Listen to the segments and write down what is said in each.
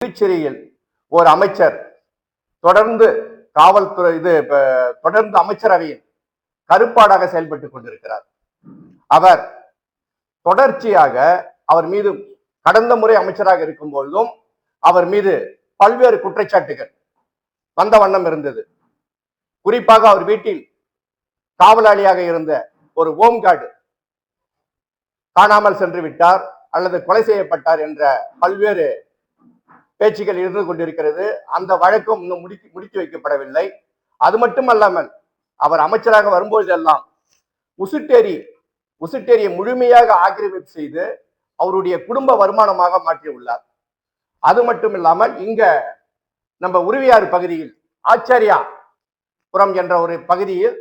புதுச்சேரியில் ஒரு அமைச்சர் தொடர்ந்து காவல்துறை இது தொடர்ந்து அமைச்சரவையின் கருப்பாடாக செயல்பட்டுக் கொண்டிருக்கிறார். அவர் தொடர்ச்சியாக அவர் மீது கடந்த முறை அமைச்சராக இருக்கும் பொழுதும் அவர் மீது பல்வேறு குற்றச்சாட்டுகள் வந்த வண்ணம் இருந்தது. குறிப்பாக அவர் வீட்டில் காவலாளியாக இருந்த ஒரு ஹோம்கார்டு காணாமல் சென்று விட்டார் அல்லது கொலை செய்யப்பட்டார் என்ற பல்வேறு பேச்சுகள் இருந்து கொண்டிருக்கிறது. அந்த வழக்கும் இன்னும் முடித்து முடித்து வைக்கப்படவில்லை. அது மட்டுமல்லாமல் அவர் அமைச்சராக வரும்போதெல்லாம் உசுட்டேரி உசுட்டேரியை முழுமையாக ஆக்கிரமிப்பு செய்து அவருடைய குடும்ப வருமானமாக மாற்றியுள்ளார் அது மட்டும் இல்லாமல் இங்க நம்ம உருவியாறு பகுதியில் ஆச்சாரியா புறம் என்ற ஒரு பகுதியில்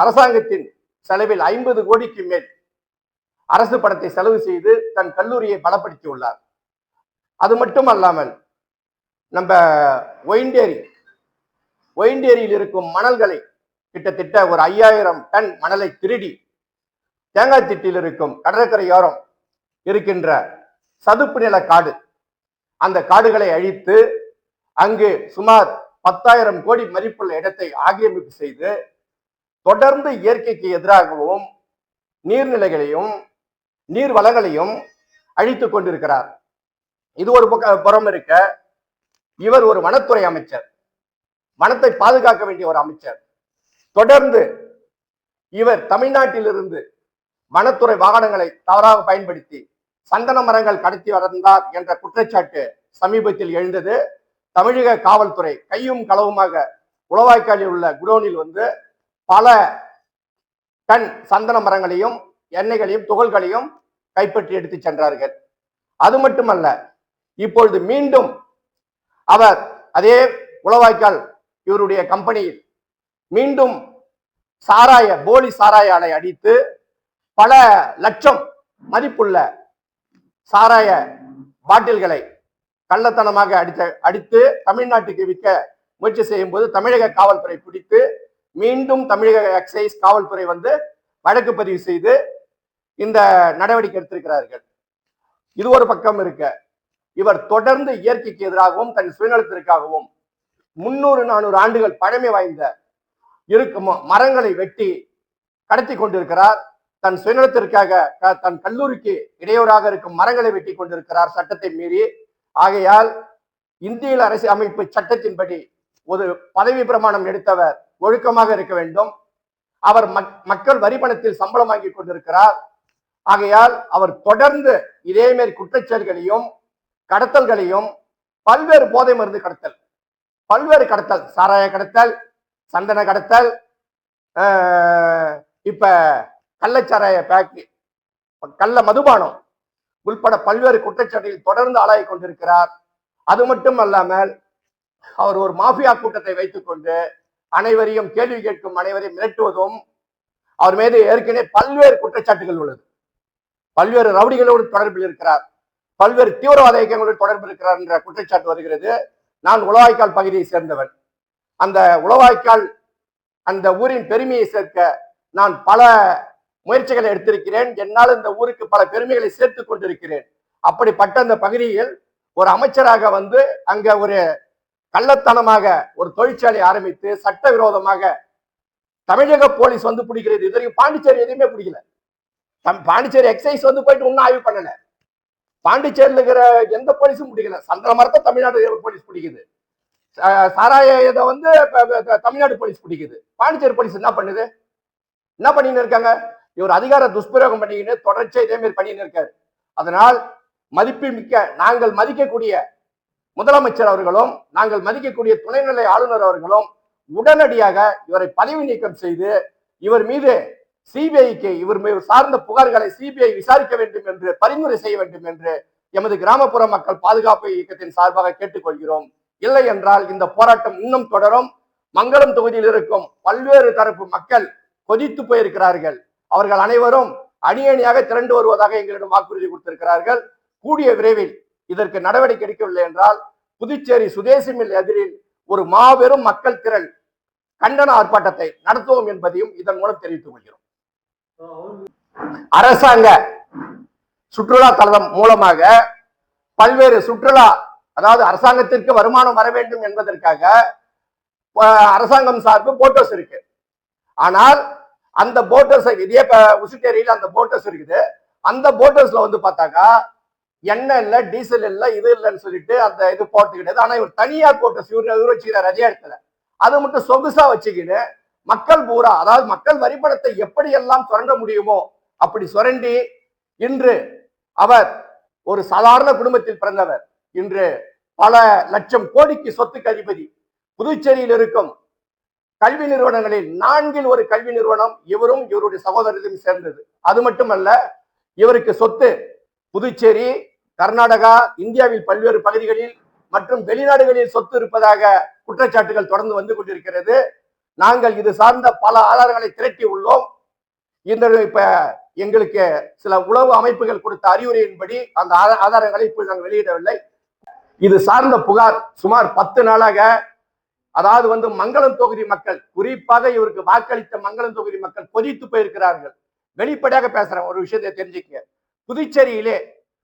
அரசாங்கத்தின் செலவில் ஐம்பது கோடிக்கு மேல் அரசு பணத்தை செலவு செய்து தன் கல்லூரியை பலப்படுத்தியுள்ளார். அது மட்டும் அல்லாமல் நம்ம ஒயிண்டேரி ஒயிண்டேரியில் இருக்கும் மணல்களை கிட்டத்தட்ட ஒரு ஐயாயிரம் டன் மணலை திருடி தேங்காய் திட்டில் இருக்கும் கடற்கரையோரம் இருக்கின்ற சதுப்பு நில காடு அந்த காடுகளை அழித்து அங்கு சுமார் பத்தாயிரம் கோடி மதிப்புள்ள இடத்தை ஆக்கிரமிப்பு செய்து தொடர்ந்து இயற்கைக்கு எதிராகவும் நீர்நிலைகளையும் நீர் வளங்களையும் அழித்து கொண்டிருக்கிறார். இது ஒரு பக்க புறம் இருக்க இவர் ஒரு வனத்துறை அமைச்சர். வனத்தை பாதுகாக்க வேண்டிய ஒரு அமைச்சர். தொடர்ந்து இவர் தமிழ்நாட்டிலிருந்து வனத்துறை வாகனங்களை தவறாக பயன்படுத்தி சந்தன மரங்கள் கடத்தி வந்தார் என்ற குற்றச்சாட்டு சமீபத்தில் எழுந்தது. தமிழக காவல்துறை கையும் களவுமாக உளவாய்க்காலில் உள்ள குடோனில் வந்து பல டன் சந்தன மரங்களையும் எண்ணெய்களையும் துகள்களையும் கைப்பற்றி எடுத்து சென்றார்கள். அது மட்டுமல்ல இப்பொழுது மீண்டும் அவர் அதே உளவாய்க்கால் இவருடைய கம்பெனியில் மீண்டும் சாராய போலி சாராய ஆலை அடித்து பல லட்சம் மதிப்புள்ள சாராய பாட்டில்களை கள்ளத்தனமாக அடித்த அடித்து தமிழ்நாட்டுக்கு விற்க முயற்சி செய்யும் போது தமிழக காவல்துறை பிடித்து மீண்டும் தமிழக எக்ஸைஸ் காவல்துறை வந்து வழக்கு பதிவு செய்து இந்த நடவடிக்கை எடுத்திருக்கிறார்கள். இது ஒரு பக்கம் இருக்க. இவர் தொடர்ந்து இயற்கைக்கு எதிராகவும் தன் சுயநலத்திற்காகவும் முன்னூறு நானூறு ஆண்டுகள் பழமை வாய்ந்த இருக்கும் மரங்களை வெட்டி கடத்தி கொண்டிருக்கிறார். தன் சுயநலத்திற்காக தன் கல்லூரிக்கு இடையூறாக இருக்கும் மரங்களை வெட்டி கொண்டிருக்கிறார் சட்டத்தை மீறி. ஆகையால் இந்திய அரசு அமைப்பு சட்டத்தின்படி ஒரு பதவி பிரமாணம் எடுத்தவர் ஒழுக்கமாக இருக்க வேண்டும். அவர் மக்- மக்கள் வரி பணத்தில் சம்பளம் வாங்கி கொண்டிருக்கிறார். ஆகையால் அவர் தொடர்ந்து இதே மாதிரி குற்றச்செயல்களையும் கடத்தல்களையும் பல்வேறு போதை மருந்து கடத்தல் பல்வேறு கடத்தல் சாராய கடத்தல் சந்தன கடத்தல் இப்ப கள்ளச்சாராய பேக்கரி கள்ள மதுபானம் உள்பட பல்வேறு குற்றச்சாட்டுகள் தொடர்ந்து ஆளாகி கொண்டிருக்கிறார். அது மட்டும் அல்லாமல் அவர் ஒரு மாஃபியா கூட்டத்தை வைத்துக்கொண்டு அனைவரையும் கேள்வி கேட்கும் அனைவரையும் மிரட்டுவதும் அவர் மீது ஏற்கனவே பல்வேறு குற்றச்சாட்டுகள் உள்ளது. பல்வேறு ரவுடிகளோடு தொடர்பில் இருக்கிறார். பல்வேறு தீவிரவாத இயக்கங்களோடு தொடர்பு இருக்கிறார் என்ற குற்றச்சாட்டு வருகிறது. நான் உளவாய்க்கால் பகுதியை சேர்ந்தவன். அந்த உளவாய்க்கால் அந்த ஊரின் பெருமையை சேர்க்க நான் பல முயற்சிகளை எடுத்திருக்கிறேன். என்னால் இந்த ஊருக்கு பல பெருமைகளை சேர்த்து கொண்டிருக்கிறேன். அப்படிப்பட்ட அந்த பகுதியில் ஒரு அமைச்சராக வந்து அங்க ஒரு கள்ளத்தனமாக ஒரு தொழிற்சாலை ஆரம்பித்து சட்டவிரோதமாக தமிழக போலீஸ் வந்து பிடிக்கிறது. இது வரைக்கும் பாண்டிச்சேரி எதுவுமே பிடிக்கல. தம்- பாண்டிச்சேரி எக்ஸைஸ் வந்து போயிட்டு ஒன்றும் ஆய்வு பண்ணல. பாண்டிச்சேரியில் இருக்கிற எந்த போலீஸும் பிடிக்கல. சந்திர மரத்தை தமிழ்நாடு போலீஸ் பிடிக்குது. சாராய இதை வந்து தமிழ்நாடு போலீஸ் பிடிக்குது. பாண்டிச்சேரி போலீஸ் என்ன பண்ணுது? என்ன பண்ணின்னு இருக்காங்க? இவர் அதிகார துஷ்பிரயோகம் பண்ணிக்கின்னு தொடர்ச்சியாக இதே மாதிரி பண்ணின்னு இருக்காரு. அதனால் மதிப்பு மிக்க நாங்கள் மதிக்கக்கூடிய முதலமைச்சர் அவர்களும் நாங்கள் மதிக்கக்கூடிய துணைநிலை ஆளுநர் அவர்களும் உடனடியாக இவரை பதவி நீக்கம் செய்து இவர் மீது சிபிஐக்கு இவர் சார்ந்த புகார்களை சிபிஐ விசாரிக்க வேண்டும் என்று பரிந்துரை செய்ய வேண்டும் என்று எமது கிராமப்புற மக்கள் பாதுகாப்பு இயக்கத்தின் சார்பாக கேட்டுக்கொள்கிறோம். இல்லை என்றால் இந்த போராட்டம் இன்னும் தொடரும். மங்களம் தொகுதியில் இருக்கும் பல்வேறு தரப்பு மக்கள் கொதித்து போயிருக்கிறார்கள். அவர்கள் அனைவரும் அணி அணியாக திரண்டு வருவதாக எங்களிடம் வாக்குறுதி கொடுத்திருக்கிறார்கள். கூடிய விரைவில் இதற்கு நடவடிக்கை எடுக்கவில்லை என்றால் புதுச்சேரி சுதேசி மில் எதிரில் ஒரு மாபெரும் மக்கள் திரள் கண்டன ஆர்ப்பாட்டத்தை நடத்துவோம் என்பதையும் இதன் மூலம் தெரிவித்துக் கொள்கிறோம். அரசாங்க சுற்றுலா தளம் மூலமாக பல்வேறு சுற்றுலா அதாவது அரசாங்கத்திற்கு வருமானம் வர வேண்டும் என்பதற்காக அரசாங்கம் சார்பு போட்டோஸ் இருக்கு. ஆனால் அந்த போட்டோஸ் இதே உசுட்டேரியில் அந்த போட்டோஸ் இருக்குது. அந்த போட்டோஸ்ல வந்து பார்த்தாக்கா எண்ணெய் இல்ல டீசல் இல்ல இது இல்லைன்னு சொல்லிட்டு அந்த இது போட்டு கிடையாது ஆனா இவர் தனியாக போட்ட சூரிய இவர் வச்சுக்கிறார் ரஜா இடத்துல. அது மட்டும் சொகுசா வச்சுக்கின்னு மக்கள் பூரா அதாவது மக்கள் வரிப்பணத்தை எப்படி எல்லாம் சுரண்ட முடியுமோ அப்படி சுரண்டி இன்று அவர் ஒரு சாதாரண குடும்பத்தில் பிறந்தவர். இன்று பல லட்சம் கோடிக்கு சொத்துக்கு அதிபதி. புதுச்சேரியில் இருக்கும் கல்வி நிறுவனங்களில் நான்கில் ஒரு கல்வி நிறுவனம் இவரும் இவருடைய சகோதரரும் சேர்ந்தது. அது மட்டுமல்ல இவருக்கு சொத்து புதுச்சேரி கர்நாடகா இந்தியாவில் பல்வேறு பகுதிகளில் மற்றும் வெளிநாடுகளில் சொத்து இருப்பதாக குற்றச்சாட்டுகள் தொடர்ந்து வந்து கொண்டிருக்கிறது. நாங்கள் இது சார்ந்த பல ஆதாரங்களை திரட்டி உள்ளோம். இந்த இப்ப எங்களுக்கு சில உளவு அமைப்புகள் கொடுத்த அறிவுரையின்படி அந்த ஆதாரங்களை இப்போ நாங்கள் வெளியிடவில்லை. இது சார்ந்த புகார் சுமார் பத்து நாளாக அதாவது வந்து மங்களம் தொகுதி மக்கள் குறிப்பாக இவருக்கு வாக்களித்த மங்களம் தொகுதி மக்கள் கொதித்து போயிருக்கிறார்கள். வெளிப்படையாக பேசுறேன் ஒரு விஷயத்தை தெரிஞ்சுக்கங்க. புதுச்சேரியிலே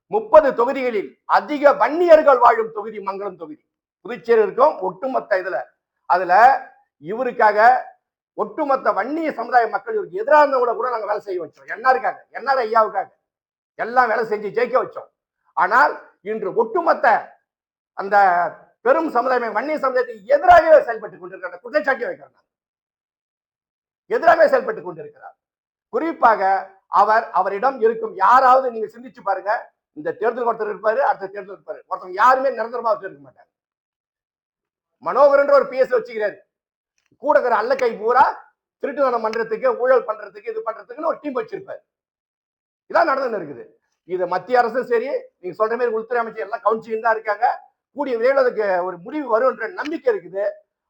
முப்பது தொகுதிகளில் அதிக வன்னியர்கள் வாழும் தொகுதி மங்களம் தொகுதி. புதுச்சேரி இருக்கும் ஒட்டுமொத்த இதுல. அதுல இவருக்காக ஒட்டுமொத்த வன்னிய சமுதாய மக்கள் இவருக்கு எதிராக இருந்தவங்கள கூட நாங்க வேலை செய்ய வச்சோம். என்னாருக்காக என்ஆர் ஐயாவுக்காக. எல்லாம் வேலை செஞ்சு ஜெயிக்க வச்சோம். ஆனால் இன்று ஒட்டுமொத்த அந்த பெரும் சமுதாயம் வன்னிய சமுதாயத்துக்கு எதிராகவே செயல்பட்டுக் கொண்டிருக்கிறார் குற்றச்சாட்டி வைக்கிறார் எதிராகவே செயல்பட்டுக் கொண்டிருக்கிறார். குறிப்பாக அவர் அவரிடம் இருக்கும் யாராவது நீங்க சிந்திச்சு பாருங்க இந்த தேர்தல் ஒருத்தர் இருப்பாரு அடுத்த தேர்தல் இருப்பாரு. ஒருத்தவங்க யாருமே நிரந்தரமா இருக்க மாட்டாங்க. மனோகரன்ற ஒரு பிஎஸ் வச்சுக்கிறாரு. கூட இருக்கிற அல்ல கை பூரா திருட்டுத்தனம் பண்றதுக்கு ஊழல் பண்றதுக்கு இது பண்றதுக்குன்னு ஒரு டீம் வச்சிருப்பாரு. இதான் நடந்துன்னு இருக்குது. இது மத்திய அரசும் சரி நீங்க சொல்ற மாதிரி உள்துறை அமைச்சர் எல்லாம் கவுன்சிலிங் தான் இருக்காங்க. கூடிய விரைவில் அதுக்கு ஒரு முடிவு வரும்ன்ற நம்பிக்கை இருக்குது.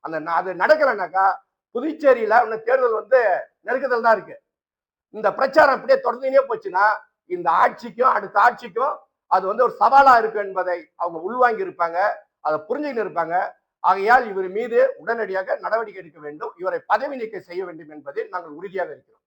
அந்த அது நடக்கலைனாக்கா புதுச்சேரியில இன்னும் தேர்தல் வந்து நெருக்குதல் தான் இருக்கு. இந்த பிரச்சாரம் அப்படியே தொடர்ந்துனே போச்சுன்னா இந்த ஆட்சிக்கும் அடுத்த ஆட்சிக்கும் அது வந்து ஒரு சவாலா இருக்கு என்பதை அவங்க உள்வாங்கி இருப்பாங்க அதை புரிஞ்சுக்கிட்டு இருப்பாங்க. ஆகையால் இவர் மீது உடனடியாக நடவடிக்கை எடுக்க வேண்டும். இவரை பதவி நீக்கம் செய்ய வேண்டும் என்பதில் நாங்கள் உறுதியாக இருக்கிறோம்.